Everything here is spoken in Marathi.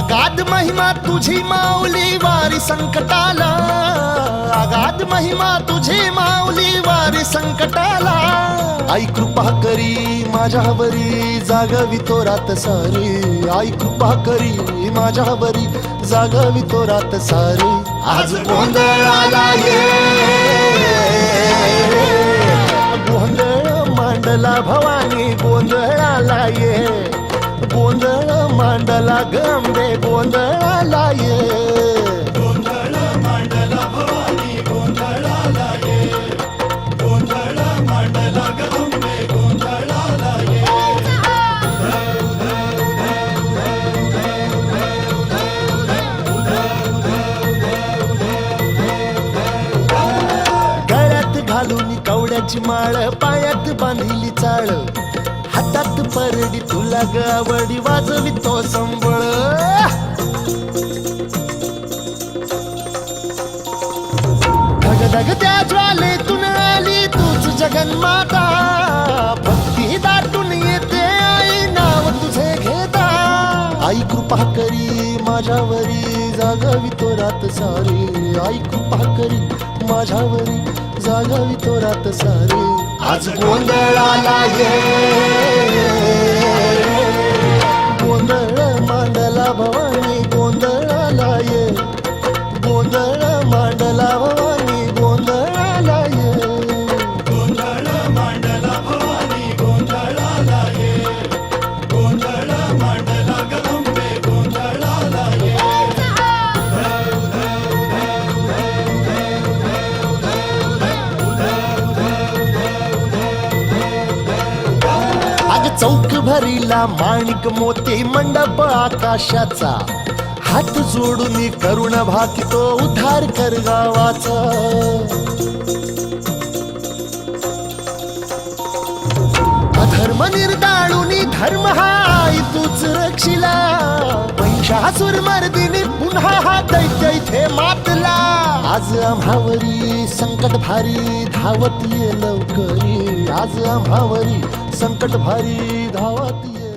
अगाध महिमा तुझी माऊली वारी संकटाला. अगाध महिमा तुझी माऊली वारी संकटाला. आई कृपा करी माझ्यावरी जागवी तो रात सारी. आई कृपा करी माझ्यावरी जागवी तो रात सारी. आज गोंधळाला ये. गोंधळ मांडला भवानी गोंधळाला ये. गोंधळ मांडला गंबे गोंधळाला ये गळ्यात घालून कवड्याची माळ पायात बांधिली चाळ. हातात परडी तुला गावडी वाजवी तो संबळ. धगधग त्या ज्वालेतून आली तूच जगन्माता. भक्ती दाटून येते आई नाव तुझे घेता. आई कृपा करी माझ्यावरी जागावी तो रात सारी. आई कृपा करी माझ्यावरी जागावी तो रात सारी. आज गोंधळाला ये. चौक भरीला माणिक मोती मंडप आकाशाचा. हात जोडून करुण भाकितो उद्धार कर गावाचा. अधर्म निर्दाळुनी धर्म हा तूच रक्षिला. महिषासुर मर्दिनी पुन्हा हा दैत्य इथे मातला आज आम्हावरी संकट भारी धावत ये लवकरी. आज आम्हावरी संकट भारी धावत ये